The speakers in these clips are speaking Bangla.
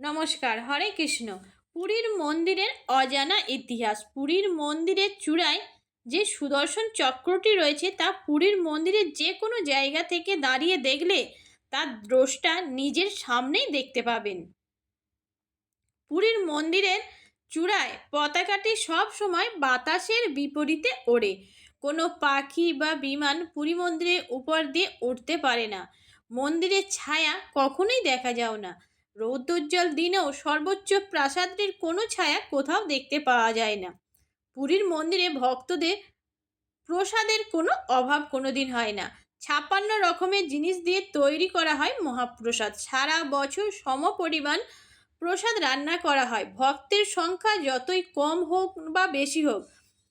নমস্কার, হরে কৃষ্ণ। পুরীর মন্দিরের অজানা ইতিহাস, পুরীর মন্দিরের চূড়ায় যে সুদর্শন চক্রটি রয়েছে, তা পুরীর মন্দিরের যে কোনো জায়গা থেকে দাঁড়িয়ে দেখলে তার দ্রষ্টা নিজের সামনেই দেখতে পাবেন। পুরীর মন্দিরের চূড়ায় পতাকাটি সব সময় বাতাসের বিপরীতে ওড়ে। কোনো পাখি বা বিমান পুরী মন্দিরের উপর দিয়ে উঠতে পারে না। মন্দিরের ছায়া কখনোই দেখা যাও না। রৌদ্রোজ্জ্বল দিনেও সর্বোচ্চ প্রাসাদটির কোনো ছায়া কোথাও দেখতে পাওয়া যায় না। পুরীর মন্দিরে ভক্তদের প্রসাদের কোনো অভাব কোনো দিন হয় না। ছাপ্পান্ন রকমের জিনিস দিয়ে তৈরি করা হয় মহাপ্রসাদ। সারা বছর সমপরিমাণ প্রসাদ রান্না করা হয়। ভক্তের সংখ্যা যতই কম হোক বা বেশি হোক,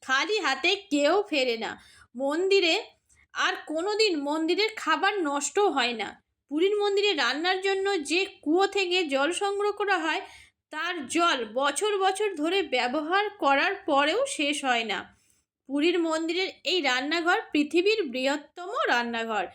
খালি হাতে কেউ ফেরে না। মন্দিরে আর কোনো দিন মন্দিরের খাবার নষ্টও হয় না। পুরীর মন্দিরে রান্নার জন্য যে কুয়ো থেকে জল সংগ্রহ করা হয়, তার জল বছর বছর ধরে ব্যবহার করার পরেও শেষ হয় না। পুরীর মন্দিরের এই রান্নাঘর পৃথিবীর বৃহত্তম রান্নাঘর।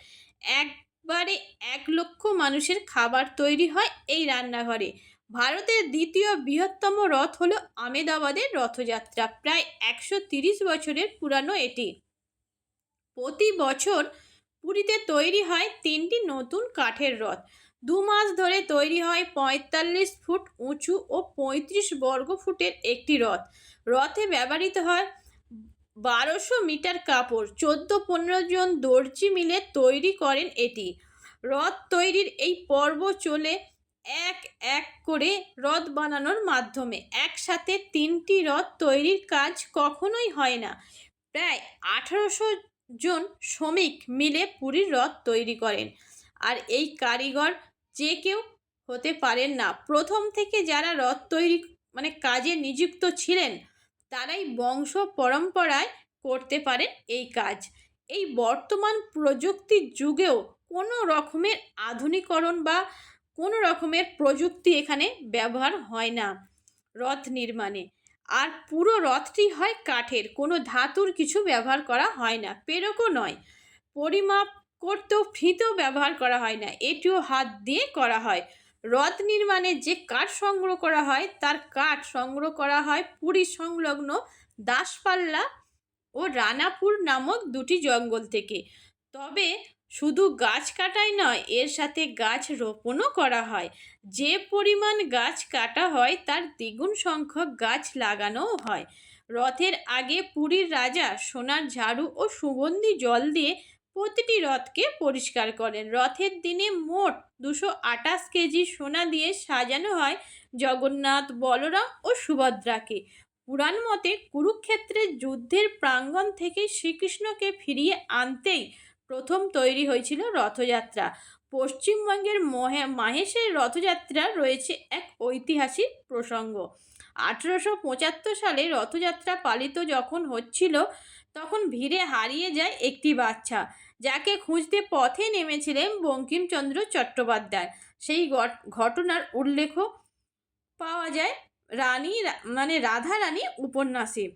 একবারে এক লক্ষ মানুষের খাবার তৈরি হয় এই রান্নাঘরে। ভারতের দ্বিতীয় বৃহত্তম রথ হলো আমেদাবাদের রথযাত্রা, প্রায় একশো তিরিশ বছরের পুরানো এটি। প্রতি বছর পুরীতে তৈরি হয় তিনটি নতুন কাঠের রথ। দু মাস ধরে তৈরি হয় পঁয়তাল্লিশ ফুট উঁচু ও পঁয়ত্রিশ বর্গ ফুটের একটি রথ। রথে ব্যবহৃত হয় বারোশো মিটার কাপড়। চোদ্দ পনেরো জন দর্জি মিলে তৈরি করেন এটি। রথ তৈরির এই পর্ব চলে এক এক করে রথ বানানোর মাধ্যমে। একসাথে তিনটি রথ তৈরির কাজ কখনোই হয় না। প্রায় আঠারোশো জন শ্রমিক মিলে পুরীর রথ তৈরি করেন। আর এই কারিগর যে কেউ হতে পারেন না। প্রথম থেকে যারা রথ তৈরি মানে কাজে নিযুক্ত ছিলেন, তারাই বংশ পরম্পরায় করতে পারেন এই কাজ। এই বর্তমান প্রযুক্তির যুগেও কোনো রকমের আধুনিকরণ বা কোনো রকমের প্রযুক্তি এখানে ব্যবহার হয় না রথ নির্মাণে। আর পুরো রথটি হয় কাঠের। কোনো ধাতুর কিছু ব্যবহার করা হয় না। পেরকও নয়। পরিমাপ করতেও ফিতেও ব্যবহার করা হয় না। এটিও হাত দিয়ে করা হয়। রথ নির্মাণে যে কাঠ সংগ্রহ করা হয়, তার কাঠ সংগ্রহ করা হয় পুরী সংলগ্ন দাসপাল্লা ও রানাপুর নামক দুটি জঙ্গল থেকে। তবে শুধু গাছ কাটাই নয়, এর সাথে গাছ রোপণও করা হয়। যে পরিমাণ গাছ কাটা হয়, তার দ্বিগুণ সংখ্যক গাছ লাগানোও হয়। রথের আগে পুরীর রাজা সোনার ঝাড়ু ও সুগন্ধি জল দিয়ে প্রতিটি রথকে পরিষ্কার করেন। রথের দিনে মোট দুশো আটাশ কেজি সোনা দিয়ে সাজানো হয় জগন্নাথ, বলরাম ও সুভদ্রাকে। পুরাণ মতে কুরুক্ষেত্রের যুদ্ধের প্রাঙ্গণ থেকে শ্রীকৃষ্ণকে ফিরিয়ে আনতেই প্রথম তৈরি হয়েছিল রথযাত্রা। পশ্চিমবঙ্গের মহে মাহেশের রথযাত্রা রয়েছে এক ঐতিহাসিক প্রসঙ্গ। আঠেরোশো পঁচাত্তর সালে রথযাত্রা পালিত যখন হচ্ছিল, তখন ভিড়ে হারিয়ে যায় একটি বাচ্চা, যাকে খুঁজতে পথে নেমেছিলেন বঙ্কিমচন্দ্র চট্টোপাধ্যায়। সেই ঘটনার উল্লেখ পাওয়া যায় রানী মানে রাধা রানী উপন্যাসে।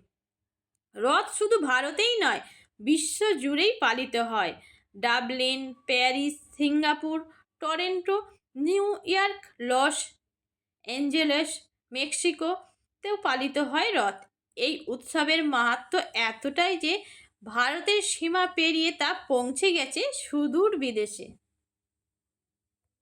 রথ শুধু ভারতেই নয় বিশ্ব জুড়েই পালিত হয়। Dublin, Paris, Singapore, Toronto, New York, Los Angeles মেক্সিকোতেও পালিত হয় রথ। এই উৎসবের মাহাত্ম এতটাই যে ভারতের সীমা পেরিয়ে তা পৌঁছে গেছে সুদূর বিদেশে।